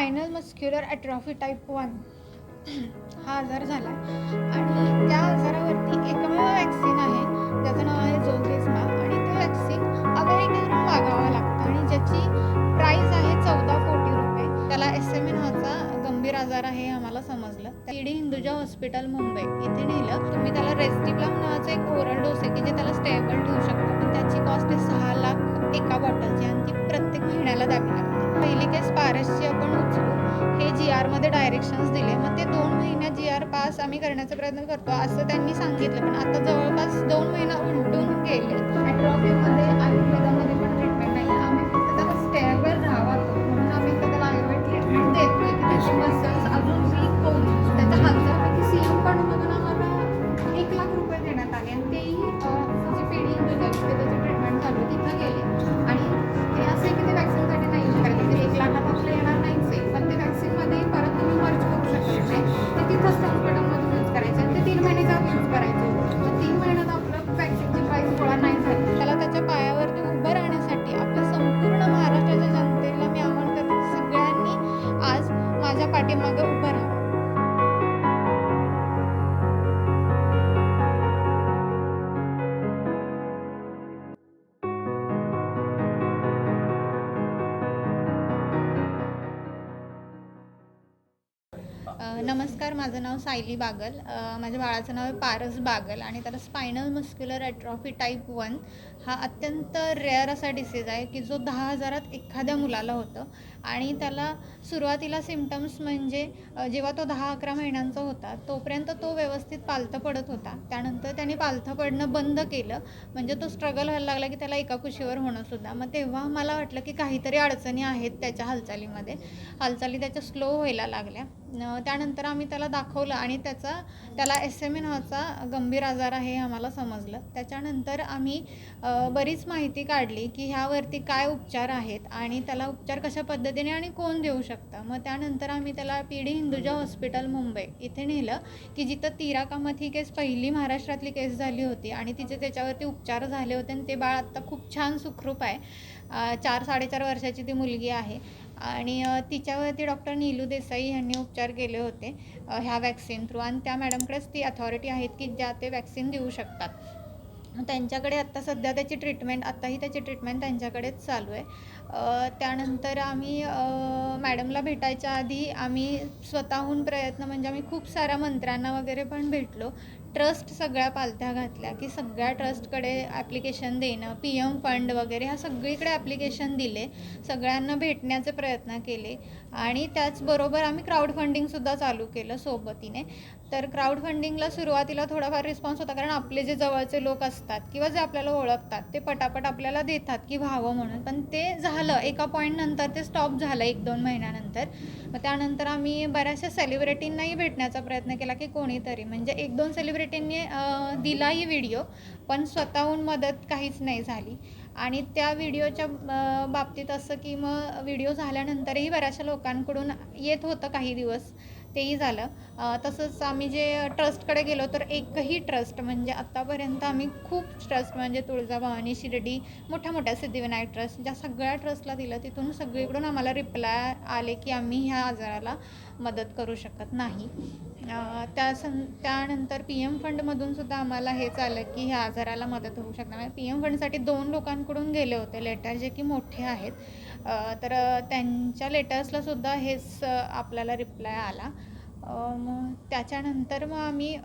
Spinal muscular atrophy type one हा आजार झाला आणि त्या आजारावरती एकमेव वॅक्सिन आहे. ज्याचं नाव आहे झोल्बेस्मा आणि ते वॅक्सिन अमेरिकेवरून मागावं लागतं. आणि ज्याची प्राईस आहे चौदा कोटी रुपये. त्याला एस एम एन नावाचा गंभीर आजार आहे आम्हाला समजलं. ईडी हिंदुजा हॉस्पिटल मुंबई इथे नेलं. तुम्ही त्याला रेस्टिप्लाम नावाचं एक ओरल डोस आहे की जे त्याला स्टेबल ठेवू शकता. पण त्याची कॉस्ट आहे सहा लाख एका बॉटलची आणि ती प्रत्येक आरमध्ये दिले मग ते दोन महिन्यात जी आर पास आम्ही करण्याचा प्रयत्न करतो असं त्यांनी सांगितलं. पण आता जवळपास दोन महिना उलटून गेले ट्रॉफीमध्ये आयुर्वेदामध्ये नमस्कार माझं नाव सायली बागल. माझ्या बाळाचं नाव आहे पारस बागल आणि त्याला spinal muscular atrophy type one हा अत्यंत रेअर असा डिसीज आहे की जो दहा हजारात एखाद्या मुलाला होतं. आणि त्याला सुरुवातीला सिमटम्स म्हणजे जेव्हा तो दहा अकरा महिन्यांचा होता तोपर्यंत तो व्यवस्थित पालथं पडत होता. त्यानंतर त्याने पालथं पडणं बंद केलं. म्हणजे तो स्ट्रगल व्हायला लागला की त्याला एका कुशीवर होणंसुद्धा मग तेव्हा मला वाटलं की काहीतरी अडचणी आहेत त्याच्या हालचालीमध्ये. हालचाली त्याच्या स्लो व्हायला लागल्या. त्यानंतर आम्ही त्याला दाखवलं आणि त्याचा त्याला एस एम ए नावाचा गंभीर आजार आहे हे आम्हाला समजलं. त्याच्यानंतर आम्ही बरीच माहिती काढली की ह्यावरती काय उपचार आहेत आणि त्याला उपचार कशा पद्धतीने आणि कोण देऊ शकतं. मग त्यानंतर आम्ही त्याला P D Hinduja hospital Mumbai इथे नेलं की जिथं तिरा कामत ही केस पहिली महाराष्ट्रातली केस झाली होती आणि तिचे त्याच्यावरती उपचार झाले होते आणि ते बाळ आत्ता खूप छान सुखरूप आहे. चार साडेचार वर्षाची ती मुलगी आहे. आणि तिच्यावरती डॉक्टर नीलू देसाई यांनी उपचार केले होते ह्या वॅक्सिन थ्रू आणि त्या मॅडमकडेच ती अथॉरिटी आहेत की ज्या ते वॅक्सिन देऊ शकतात. त्यांच्याकडे आत्ता सध्या त्याची ट्रीटमेंट आत्ताही त्याची ट्रीटमेंट त्यांच्याकडेच चालू आहे. त्यानंतर आम्ही मॅडमला भेटायच्या आधी आम्ही स्वतःहून प्रयत्न म्हणजे आम्ही खूप साऱ्या मंत्र्यांना वगैरे पण भेटलो. ट्रस्ट सगळ्या पालथ्या घातल्या की सगळ्या ट्रस्टकडे ॲप्लिकेशन देणं पी एम फंड वगैरे ह्या सगळीकडे ॲप्लिकेशन दिले. सगळ्यांना भेटण्याचे प्रयत्न केले आणि त्याचबरोबर आम्ही क्राऊड फंडिंगसुद्धा चालू केलं सोबतीने. तर क्राऊड फंडिंगला सुरुवातीला थोडाफार रिस्पॉन्स होता कारण आपले जे जवळचे लोक असतात किंवा जे आपल्याला ओळखतात ते पटापट आपल्याला देतात की व्हावं म्हणून. पण ते झालं एका पॉईंट नंतर ते स्टॉप झालं एक दोन महिन्यानंतर. मग त्यानंतर आम्ही बऱ्याचशा सेलिब्रिटींनाही भेटण्याचा प्रयत्न केला की कोणीतरी. म्हणजे एक दोन सेलिब्रिटींनी दिलाही व्हिडिओ पण स्वतःहून मदत काहीच नाही झाली. आणि त्या व्हिडिओच्या बाबतीत असं की मग व्हिडिओ झाल्यानंतरही बऱ्याचशा लोकांकडून येत होतं काही दिवस. तेही झालं. तसंच आम्ही जे ट्रस्टकडे गेलो तर एकही ट्रस्ट म्हणजे आत्तापर्यंत आम्ही खूप ट्रस्ट म्हणजे तुळजाभवानी शिर्डी मोठ्या मोठ्या सिद्धिविनायक ट्रस्ट ज्या सगळ्या ट्रस्टला दिलं तिथून सगळीकडून आम्हाला रिप्लाय आले की आम्ही ह्या आजाराला मदत करू शकत नाही. त्या सं त्यानंतर पी एम फंडमधून सुद्धा आम्हाला हेच आलं की ह्या आजाराला मदत होऊ शकणार पी एम फंडसाठी दोन लोकांकडून गेले होते लेटर जे की मोठे आहेत. तर त्यांच्या लेटर्सला सुद्धा हेच आपल्याला रिप्लाय आला. मग त्याच्यानंतर मग आम्ही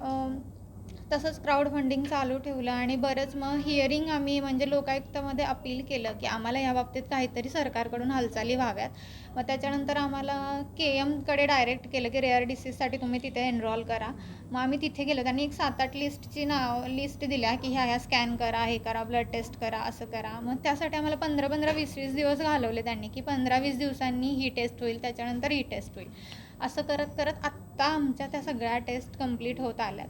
तसंच क्राऊड फंडिंग चालू ठेवलं आणि बरंच मग हिअरिंग आम्ही म्हणजे लोकायुक्तामध्ये अपील केलं की आम्हाला या बाबतीत काहीतरी सरकारकडून हालचाली व्हाव्यात. मग त्याच्यानंतर आम्हाला के एमकडे डायरेक्ट केलं की रेअर डिसीजसाठी तुम्ही तिथे एनरोल करा. मग आम्ही तिथे गेलो त्यांनी एक सात आठ लिस्टची नाव लिस्ट दिल्या की ह्या ह्या स्कॅन करा हे करा ब्लड टेस्ट करा असं करा. मग त्यासाठी आम्हाला पंधरा पंधरा वीस वीस दिवस घालवले त्यांनी की पंधरा वीस दिवसांनी ही टेस्ट होईल त्याच्यानंतर ही टेस्ट होईल. असं करत करत आत्ता आमच्या त्या सगळ्या टेस्ट कंप्लीट होत आल्यात.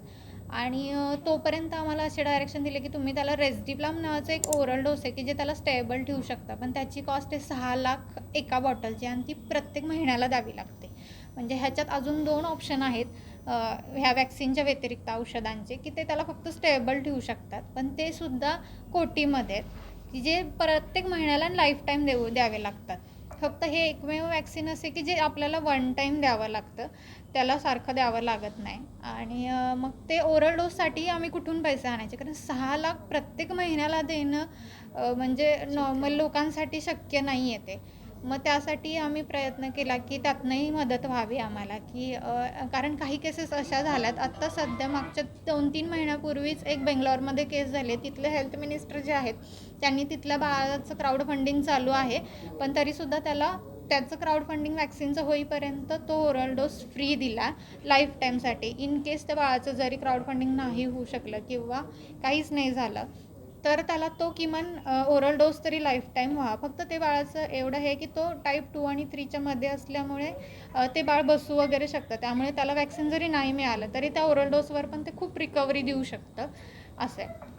आणि तोपर्यंत आम्हाला असे डायरेक्शन दिले की तुम्ही त्याला रेस्डिप्लाम नावाचं एक ओरल डोस आहे की जे त्याला स्टेबल ठेवू शकता. पण त्याची कॉस्ट आहे सहा लाख एका बॉटलची आणि ती प्रत्येक महिन्याला द्यावी लागते. म्हणजे ह्याच्यात अजून दोन ऑप्शन आहेत ह्या वॅक्सिनच्या व्यतिरिक्त औषधांचे की ते त्याला फक्त स्टेबल ठेवू शकतात. पण ते सुद्धा कोटीमध्ये आहेत की जे प्रत्येक महिन्याला लाईफ टाईम देऊ द्यावे लागतात. फक्त हे एकमेव वॅक्सिन असे की जे आपल्याला वन टाईम द्यावं लागतं त्याला सारखं द्यावं लागत नाही. आणि मग ते ओरल डोससाठी आम्ही कुठून पैसे आणायचे? कारण सहा लाख प्रत्येक महिन्याला देणं म्हणजे नॉर्मल लोकांसाठी शक्य नाही आहे ते. मग त्यासाठी आम्ही प्रयत्न केला की त्यातनंही मदत व्हावी आम्हाला की कारण काही केसेस अशा झाल्यात. आत्ता सध्या मागच्या दोन तीन महिन्यापूर्वीच एक बेंगलोरमध्ये केस झाले तिथले हेल्थ मिनिस्टर जे आहेत त्यांनी तिथल्या बाळाचं क्राऊड फंडिंग चालू आहे. पण तरीसुद्धा त्याला त्याचं क्राऊड फंडिंग वॅक्सिनचं होईपर्यंत तो ओरल डोस फ्री दिला लाईफ टाईमसाठी इन केस त्या बाळाचं जरी क्राऊड फंडिंग नाही होऊ शकलं किंवा काहीच नाही झालं तर त्याला तो किमान ओरल डोस तरी लाईफ टाईम व्हा फक्त ते बाळाचं एवढं हे की तो टाईप टू आणि थ्रीच्या मध्ये असल्यामुळे ते बाळ बसू वगैरे शकतं. त्यामुळे त्याला वॅक्सिन जरी नाही मिळालं तरी त्या ओरल डोसवर पण ते खूप रिकव्हरी देऊ शकतं. असं आहे.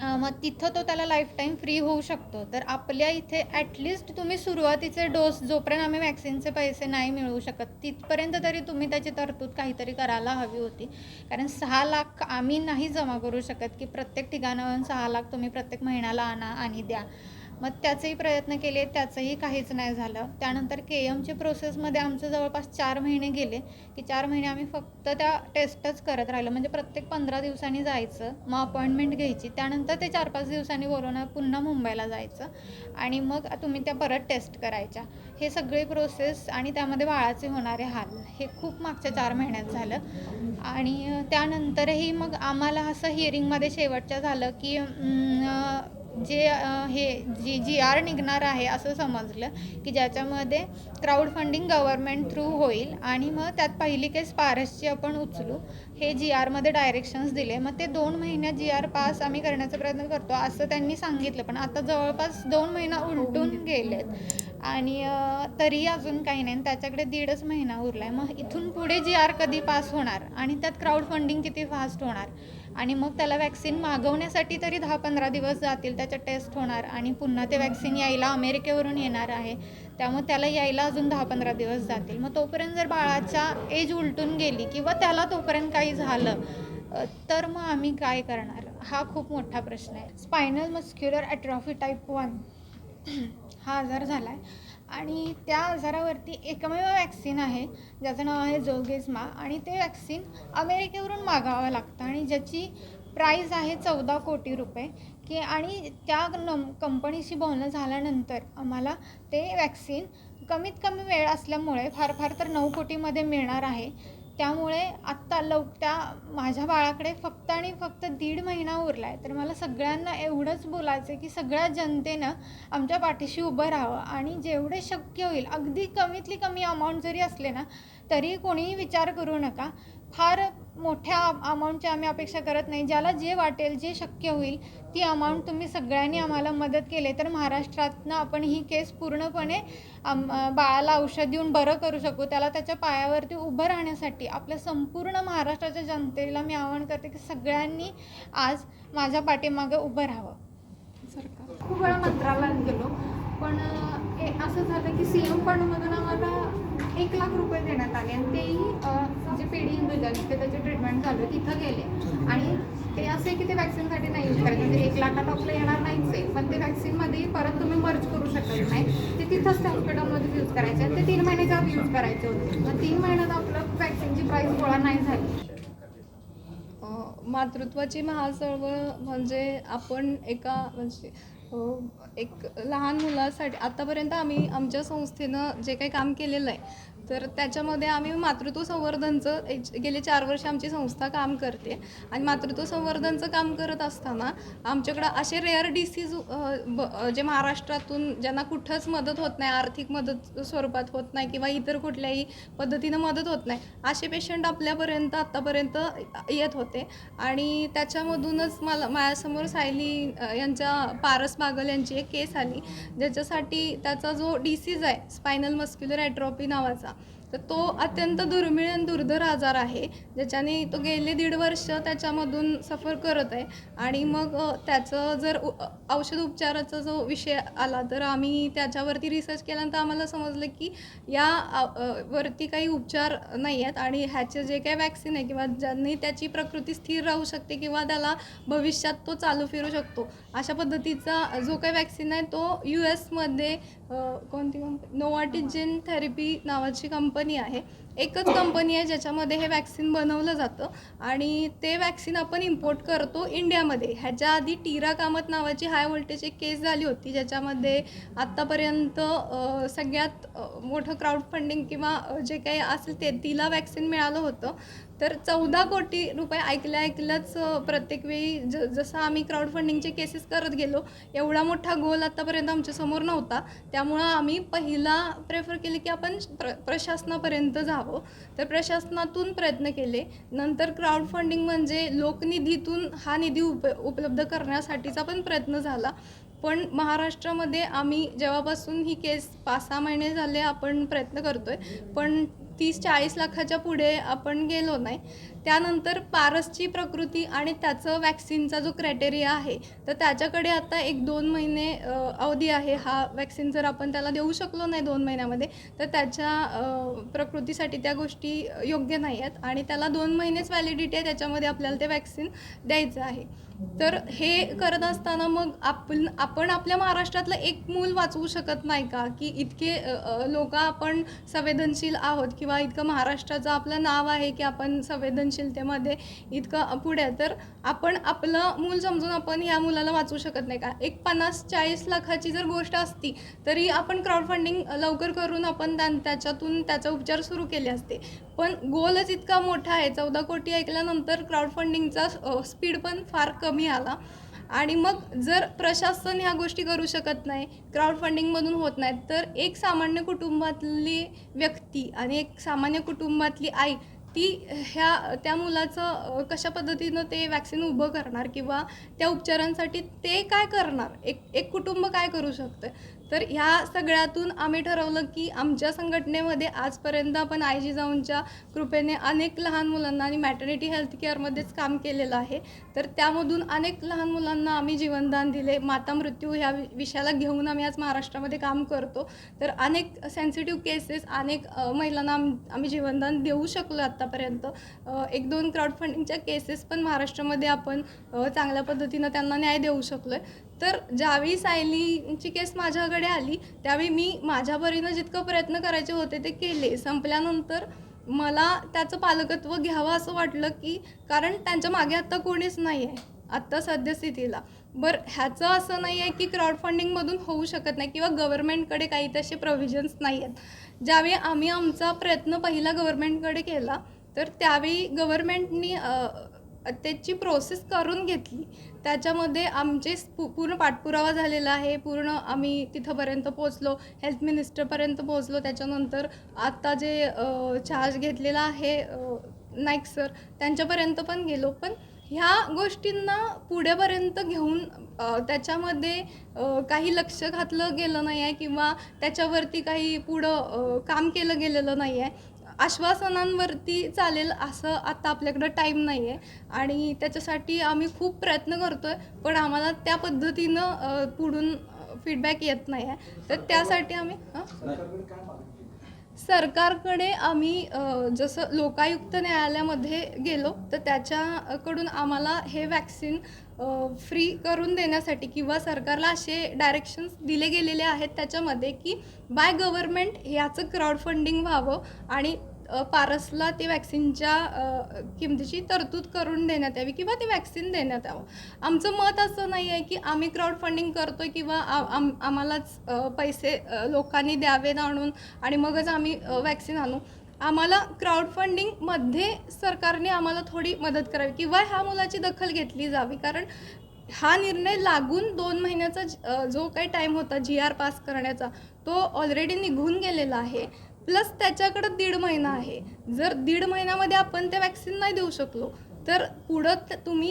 मग तिथं तो त्याला लाईफ टाईम फ्री होऊ शकतो. तर आपल्या इथे ॲटलिस्ट तुम्ही सुरुवातीचे डोस जोपर्यंत आम्ही वॅक्सिनचे पैसे नाही मिळवू शकत तिथपर्यंत तरी तुम्ही त्याची तरतूद काहीतरी करायला हवी होती. कारण सहा लाख आम्ही नाही जमा करू शकत की प्रत्येक ठिकाणावरून सहा लाख तुम्ही प्रत्येक महिन्याला आणा आणि द्या. मग त्याचेही प्रयत्न केले त्याचंही काहीच नाही झालं. त्यानंतर के एमच्या प्रोसेसमध्ये आमचं जवळपास चार महिने गेले की चार महिने आम्ही फक्त त्या टेस्टच करत राहिलो. म्हणजे प्रत्येक पंधरा दिवसांनी जायचं मग अपॉइंटमेंट घ्यायची. त्यानंतर ते चार पाच दिवसांनी बोलवणं पुन्हा मुंबईला जायचं आणि मग तुम्ही त्या परत टेस्ट करायच्या. हे सगळे प्रोसेस आणि त्यामध्ये बाळाचे होणारे हाल हे खूप मागच्या चार महिन्यात झालं. आणि त्यानंतरही मग आम्हाला असं हिअरिंगमध्ये शेवटच्या झालं की जे हे जी जी आर निघणार आहे असं समजलं की ज्याच्यामध्ये क्राऊड फंडिंग गव्हर्नमेंट थ्रू होईल आणि मग त्यात पहिली केस पारसची आपण उचलू हे जी आरमध्ये डायरेक्शन्स दिले. मग ते दोन महिन्यात जी आर पास आम्ही करण्याचा प्रयत्न करतो असं त्यांनी सांगितलं. पण आता जवळपास दोन महिना उलटून गेलेत आणि तरी अजून काही नाही. आणि त्याच्याकडे दीडच महिना उरला आहे मग इथून पुढे जी आर कधी पास होणार? आणि त्यात क्राऊड फंडिंग किती फास्ट होणार? आणि मग त्याला वॅक्सिन मागवण्यासाठी तरी दहा पंधरा दिवस जातील त्याच्या टेस्ट होणार आणि पुन्हा ते वॅक्सिन यायला अमेरिकेवरून येणार आहे. त्यामुळे त्याला यायला अजून दहा पंधरा दिवस जातील. मग तोपर्यंत जर बाळाच्या एज उलटून गेली किंवा त्याला तोपर्यंत काही झालं तर मग आम्ही काय करणार? हा खूप मोठा प्रश्न आहे. Spinal muscular atrophy type one हा आजार झाला आहे आणि त्या आजारावरती एकमेव वॅक्सिन आहे ज्याचं नाव आहे जोगेझमा आणि ते वॅक्सिन अमेरिकेवरून मागावं लागतं आणि ज्याची प्राईज आहे चौदा कोटी रुपये. की आणि त्या नम कंपनीशी बोलणं झाल्यानंतर आम्हाला ते वॅक्सिन कमीत कमी वेळ असल्यामुळे फार फार तर नऊ कोटीमध्ये मिळणार आहे. त्यामुळे आत्ता लव त्या माझ्या बाळाकडे फक्त आणि फक्त दीड महिना उरला आहे तर मला सगळ्यांना एवढंच बोलायचं आहे की सगळ्या जनतेनं आमच्या पाठीशी उभं राहावं आणि जेवढे शक्य होईल अगदी कमीतली कमी अमाऊंट जरी असले ना तरी कोणीही विचार करू नका. फार मोठ्या अमाऊंटची आम्ही अपेक्षा करत नाही. ज्याला जे वाटेल जे शक्य होईल ती अमाऊंट तुम्ही सगळ्यांनी आम्हाला मदत केली. तर महाराष्ट्रातनं आपण ही केस पूर्णपणे आम बाळाला औषध देऊन बरं करू शकू. त्याला त्याच्या पायावरती उभं राहण्यासाठी आपल्या संपूर्ण महाराष्ट्राच्या जनतेला मी आवाहन करते की सगळ्यांनी आज माझ्या पाठीमागं उभं राहावं. सरकार खूप वेळा मंत्रालयात गेलो. पण असं झालं की सी एम फंडमधून आम्हाला एक लाख रुपये देण्यात आले आणि तेही जे पेढी हिंदुजा जिथे त्याचे ट्रीटमेंट झालं तिथं गेले. आणि ते असे की ते वॅक्सिनसाठी नाही यूज करायचे म्हणजे एक लाखात आपलं येणार नाहीच आहे. पण ते वॅक्सिनमध्ये परत तुम्ही मर्ज करू शकत नाही. ते तिथंच त्या हॉस्पिटलमध्ये यूज करायचे आणि ते तीन महिन्याच्या आत यूज करायचे होते. मग तीन महिन्यात आपलं वॅक्सिनची प्राईस गोळा नाही झाली. मातृत्वाची महाचळवळ म्हणजे आपण एका म्हणजे एक लहान मुलासाठी आतापर्यंत आम्ही आमच्या संस्थेनं जे काही काम केलेलं आहे तर त्याच्यामध्ये आम्ही मातृत्व संवर्धनचं गेले चार वर्ष आमची संस्था काम करते. आणि मातृत्व संवर्धनचं काम करत असताना आमच्याकडं असे रेअर डिसीज जे महाराष्ट्रातून ज्यांना कुठंच मदत होत नाही आर्थिक मदत स्वरूपात होत नाही किंवा इतर कुठल्याही पद्धतीनं मदत होत नाही असे पेशंट आपल्यापर्यंत आत्तापर्यंत येत होते. आणि त्याच्यामधूनच मला माझ्यासमोर सायली यांच्या पारस बागल यांची एक केस आली. ज्याच्यासाठी त्याचा जो डिसीज आहे स्पायनल मस्क्युलर ॲट्रॉपी नावाचा तर तो अत्यंत दुर्मिळ आणि दुर्धर आजार आहे ज्याच्याने तो गेले दीड वर्ष त्याच्यामधून सफर करत आहे. आणि मग त्याचं जर उ- औषध उपचाराचा जो विषय आला तर आम्ही त्याच्यावरती रिसर्च केल्यानंतर आम्हाला समजलं की या वरती काही उपचार नाही आहेत आणि ह्याचे जे काही वॅक्सिन आहे किंवा ज्यांनी त्याची प्रकृती स्थिर राहू शकते किंवा त्याला भविष्यात तो चालू फिरू शकतो अशा पद्धतीचा जो काही वॅक्सिन आहे तो यू एसमध्ये कोणती कंपनी नोवाटिजेन थेरपी नावाची कंपनी आहे. एकच कंपनी आहे ज्याच्यामध्ये हे वॅक्सिन बनवलं जातं आणि ते वॅक्सिन आपण इम्पोर्ट करतो इंडियामध्ये ह्याच्या आधी टीरा कामत नावाची हाय व्होल्टेज एक केस झाली होती ज्याच्यामध्ये आत्तापर्यंत सगळ्यात मोठं क्राऊड फंडिंग किंवा जे काही असेल ते तिला वॅक्सिन मिळालं होतं. तर चौदा कोटी रुपये ऐकल्या ऐकल्याच प्रत्येक वेळी ज जसं आम्ही क्राऊड फंडिंगचे केसेस करत गेलो एवढा मोठा गोल आत्तापर्यंत आमच्यासमोर नव्हता. त्यामुळं आम्ही पहिला प्रेफर केले की आपण प्र प्रशासनापर्यंत जावं. तर प्रशासनातून प्रयत्न केले. नंतर क्राऊड फंडिंग म्हणजे लोकनिधीतून हा निधी उप उपलब्ध करण्यासाठीचा पण प्रयत्न झाला. पण महाराष्ट्रामध्ये आम्ही जेव्हापासून ही केस पाच सहा महिने झाले आपण प्रयत्न करतोय. पण तीस चाळीस लाखाच्या पुढे आपण गेलो नाही त्यानंतर पारसची प्रकृती आणि त्याचं वॅक्सिनचा जो क्रायटेरिया आहे तर त्याच्याकडे आता एक दोन महिने अवधी आहे. हा वॅक्सिन जर आपण त्याला देऊ शकलो नाही दोन महिन्यामध्ये तर त्याच्या प्रकृतीसाठी त्या गोष्टी योग्य नाही आहेत आणि त्याला दोन महिनेच व्हॅलिडिटी आहे त्याच्यामध्ये आपल्याला ते वॅक्सिन द्यायचं आहे. तर हे करत असताना मग आपण आपण आपल्या महाराष्ट्रातलं एक मूल वाचवू शकत नाही का? की इतके लोक आपण संवेदनशील आहोत किंवा इतकं महाराष्ट्राचं आपलं नाव आहे की आपण सहनशीलतेमध्ये इतकं पुढे आहे. तर आपण आपलं मूल समजून आपण ह्या मुलाला वाचू शकत नाही का? एक पन्नास चाळीस लाखाची जर गोष्ट असती तरी आपण क्राऊड फंडिंग लवकर करून आपण त्याच्यातून त्याचा उपचार सुरू केले असते. पण गोलच इतका मोठा आहे. चौदा कोटी ऐकल्यानंतर क्राऊड फंडिंगचा स्पीड पण फार कमी आला. आणि मग जर प्रशासन ह्या गोष्टी करू शकत नाही क्राऊड फंडिंगमधून होत नाहीत तर एक सामान्य कुटुंबातली व्यक्ती आणि एक सामान्य कुटुंबातली आई ती ह्या त्या मुलाचं कशा पद्धतीनं ते वॅक्सिन उभं करणार किंवा त्या उपचारांसाठी ते काय करणार? एक एक कुटुंब काय करू शकतं? तर ह्या सगळ्यातून आम्ही ठरवलं की आमच्या संघटनेमध्ये आजपर्यंत आपण आय जी जाऊनच्या कृपेने अनेक लहान मुलांना आणि मॅटर्निटी हेल्थ केअरमध्येच काम केलेलं आहे. तर त्यामधून अनेक लहान मुलांना आम्ही जीवनदान दिले. माता मृत्यू ह्या वि- विषयाला घेऊन आम्ही आज महाराष्ट्रामध्ये काम करतो. तर अनेक सेन्सिटिव्ह केसेस अनेक महिलांना आम आम्ही जीवनदान देऊ शकलो आत्तापर्यंत एक दोन क्राऊड फंडिंगच्या केसेस पण महाराष्ट्रामध्ये आपण चांगल्या पद्धतीनं त्यांना न्याय देऊ शकलो आहे तर ज्यावेळी सायलीची केस माझ्याकडे आली त्यावेळी मी माझ्या परीनं जितकं प्रयत्न करायचे होते ते केले. संपल्यानंतर मला त्याचं पालकत्व घ्यावं असं वाटलं की कारण त्यांच्या मागे आत्ता कोणीच नाही आहे आत्ता सद्यस्थितीला. बरं ह्याचं असं नाही आहे की क्राऊड फंडिंगमधून होऊ शकत नाही किंवा गव्हर्नमेंटकडे काही तसे प्रोव्हिजन्स नाही आहेत ज्यावेळी आम्ही आमचा प्रयत्न पहिला गव्हर्नमेंटकडे केला तर त्यावेळी गव्हर्नमेंटनी त्याची प्रोसेस करून घेतली. त्याच्यामध्ये आमचे पूर्ण पाठपुरावा झालेला आहे. पूर्ण आम्ही तिथंपर्यंत पोचलो हेल्थ मिनिस्टरपर्यंत पोचलो त्याच्यानंतर आत्ता जे चार्ज घेतलेला आहे नाईक सर त्यांच्यापर्यंत पण गेलो. पण ह्या गोष्टींना पुढेपर्यंत घेऊन त्याच्यामध्ये काही लक्ष घातलं गेलं नाही आहे किंवा त्याच्यावरती काही पुढं काम केलं गेलेलं नाही आहे आश्वासनांवरती चालेल असं आता आपल्याकडं टाईम नाही आहे आणि त्याच्यासाठी आम्ही खूप प्रयत्न करतो आहे पण आम्हाला त्या पद्धतीनं पुढून फीडबॅक येत नाही आहे तर त्यासाठी आम्ही सरकारकडे आम्ही जसं लोकायुक्त न्यायालयामध्ये गेलो तर त्याच्याकडून आम्हाला हे वॅक्सिन फ्री करून देण्यासाठी किंवा सरकारला असे डायरेक्शन्स दिले गेलेले आहेत त्याच्यामध्ये की बाय गव्हर्मेंट ह्याचं क्राऊड फंडिंग व्हावं आणि पारसला ते वॅक्सिनच्या किमतीची तरतूद करून देण्यात यावी किंवा ती वॅक्सिन देण्यात यावं. आमचं मत असं नाही आहे की आम्ही क्राऊड फंडिंग करतो किंवा आम आम्हालाच पैसे लोकांनी द्यावेत आणून आणि मगच आम्ही वॅक्सिन आणू. आम्हाला क्राऊड फंडिंगमध्ये सरकारने आम्हाला थोडी मदत करावी किंवा ह्या मुलाची दखल घेतली जावी. कारण हा निर्णय लागून दोन महिन्याचा जो काही टाईम होता जी आर पास करण्याचा तो ऑलरेडी निघून गेलेला आहे. प्लस त्याच्याकडं दीड महिना आहे. जर दीड महिन्यामध्ये आपण ते वॅक्सिन नाही देऊ शकलो तर पुढं तुम्ही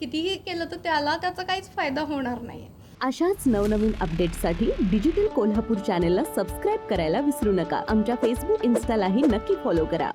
कितीही केलं तर त्याला त्याचा काहीच फायदा होणार नाही अशाच नवनवीन अपडेटसाठी डिजिटल कोल्हापूर चॅनेलला सबस्क्राईब करायला विसरू नका. आमच्या फेसबुक इन्स्टालाही नक्की फॉलो करा.